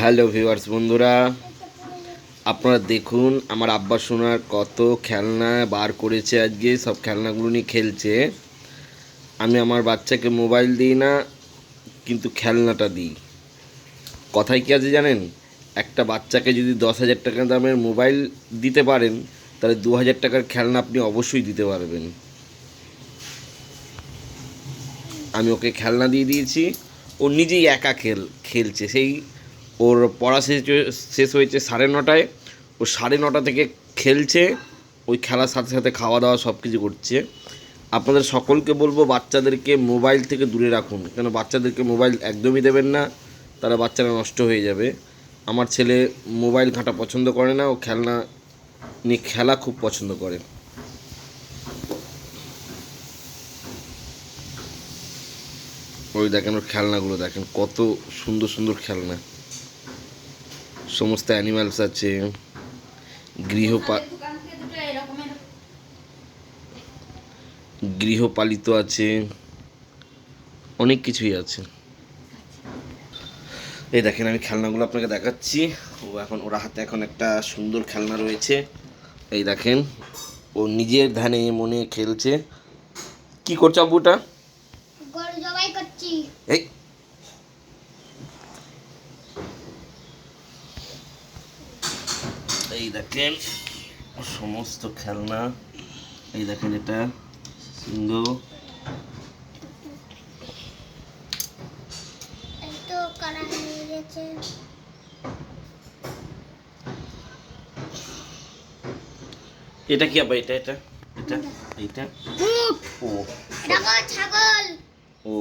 Hello viewers বন্ধুরা, আপনারা দেখুন আমার আব্বা সোনার কত খেলনা বার করেছে আজকে, সব খেলনাগুলো নিয়ে খেলছে। আমি আমার বাচ্চাকে মোবাইল দিই না, কিন্তু খেলনাটা দিই। কথায় কি আছে জানেন? একটা বাচ্চাকে যদি দশ হাজার টাকা দামের মোবাইল দিতে পারেন, তাহলে দু হাজার টাকার খেলনা আপনি অবশ্যই দিতে পারবেন। আমি ওকে খেলনা দিয়ে দিয়েছি, ও নিজেই একা খেল, খেলছে, সেই ওর পড়া শেষ শেষ হয়েছে সাড়ে নটায়। ও সাড়ে নটা থেকে খেলছে। ওই খেলার সাথে সাথে খাওয়া দাওয়া সব কিছু করছে। আপনাদের সকলকে বলব বাচ্চাদেরকে মোবাইল থেকে দূরে রাখুন। কেন বাচ্চাদেরকে মোবাইল একদমই দেবেন না, তারা বাচ্চারা নষ্ট হয়ে যাবে। আমার ছেলে মোবাইল ঘাঁটা পছন্দ করে না, ও খেলনা নিয়ে খেলা খুব পছন্দ করে। ওই দেখেন ওর খেলনাগুলো, দেখেন কত সুন্দর সুন্দর খেলনা। সমস্ত অ্যানিমালস আছে গৃহপা গৃহপালিত আছে অনেক কিছুই আছে। এই দেখেন আমি খেলনাগুলো আপনাকে দেখাচ্ছি। ও এখন ওর হাতে এখন একটা সুন্দর খেলনা রয়েছে। এই দেখেন ও নিজের ধ্যানে মনে খেলছে। কি করছে আব্বুটা এই এই দেখেন সমস্ত খেলনা। এই দেখেন এটা সিংহ। এটা কি আবার এটা এটা? এটা এটা ও ছাগল! ও।